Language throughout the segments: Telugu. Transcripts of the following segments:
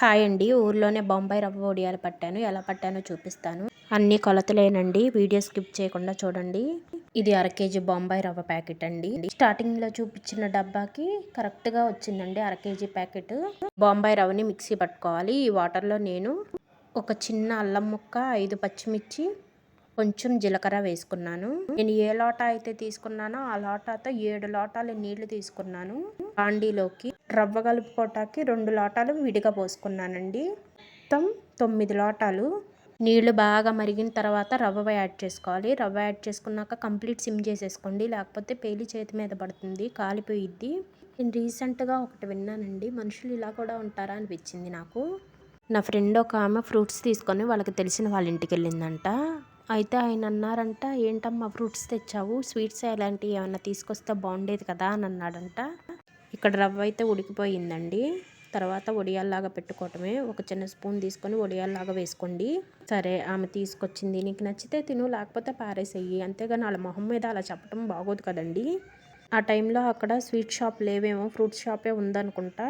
హాయ్ అండి. ఊర్లోనే బొంబాయి రవ్వ ఒడియాలు పట్టాను. ఎలా పట్టానో చూపిస్తాను. అన్ని కొలతలేనండి. వీడియో స్కిప్ చేయకుండా చూడండి. ఇది అర కేజీ బొంబాయి రవ్వ ప్యాకెట్ అండి. స్టార్టింగ్లో చూపించిన డబ్బాకి కరెక్ట్గా వచ్చిందండి అర కేజీ ప్యాకెట్. బొంబాయి రవ్వని మిక్సీ పట్టుకోవాలి. ఈ వాటర్లో నేను ఒక చిన్న అల్లం ముక్క ఐదు పచ్చిమిర్చి కొంచెం జీలకర్ర వేసుకున్నాను. నేను ఏ లోటా అయితే తీసుకున్నానో ఆ లోటాతో ఏడు లోటాలు నీళ్ళు తీసుకున్నాను. బాండీలోకి రవ్వ కలుపుకోటాకి రెండు లోటాలు విడిగా పోసుకున్నానండి. మొత్తం తొమ్మిది లోటాలు. నీళ్ళు బాగా మరిగిన తర్వాత రవ్వ యాడ్ చేసుకోవాలి. రవ్వ యాడ్ చేసుకున్నాక కంప్లీట్ సిమ్ చేసేసుకోండి. లేకపోతే పేలి చేతి మీద పడుతుంది. కాలిపోయిద్ది. నేను రీసెంట్గా ఒకటి విన్నానండి. మనుషులు ఇలా కూడా ఉంటారా అనిపించింది నాకు. నా ఫ్రెండ్ ఒక ఆమె ఫ్రూట్స్ తీసుకొని వాళ్ళకి తెలిసిన వాళ్ళ ఇంటికి వెళ్ళిందంట. అయితే ఆయన అన్నారంట ఏంటమ్మా ఫ్రూట్స్ తెచ్చావు? స్వీట్స్ అలాంటివి ఏమన్నా తీసుకొస్తే బాగుండేది కదా అని అన్నాడంట. ఇక్కడ రవ్వ అయితే ఉడికిపోయిందండి. తర్వాత వడియాల్లాగా పెట్టుకోవటమే. ఒక చిన్న స్పూన్ తీసుకొని వడియాల్లాగా వేసుకోండి. సరే ఆమె తీసుకొచ్చింది. నీకు నచ్చితే తిను లేకపోతే పారేసేయి. అంతేగాని వాళ్ళ మొహం మీద అలా చెప్పడం బాగోదు కదండి. ఆ టైంలో అక్కడ స్వీట్ షాప్ లేవేమో ఫ్రూట్ షాపే ఉందనుకుంటా.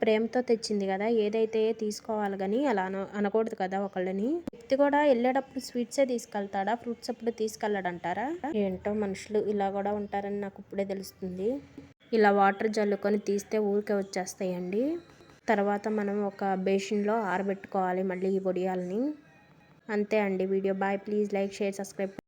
ప్రేమతో తెచ్చింది కదా ఏదైతే తీసుకోవాలి కానీ అలా అన అనకూడదు కదా ఒకళ్ళని. వ్యక్తి కూడా వెళ్ళేటప్పుడు స్వీట్సే తీసుకెళ్తాడా ఫ్రూట్స్ అప్పుడు తీసుకెళ్ళడంటారా? ఏంటో మనుషులు ఇలా కూడా ఉంటారని నాకు ఇప్పుడే తెలుస్తుంది. ఇలా వాటర్ జల్లుకొని తీస్తే ఊరికే వచ్చేస్తాయండి. తర్వాత మనం ఒక బేషన్లో ఆరబెట్టుకోవాలి మళ్ళీ ఈ వడియాలని. అంతే అండి video. Bye. Please like share subscribe.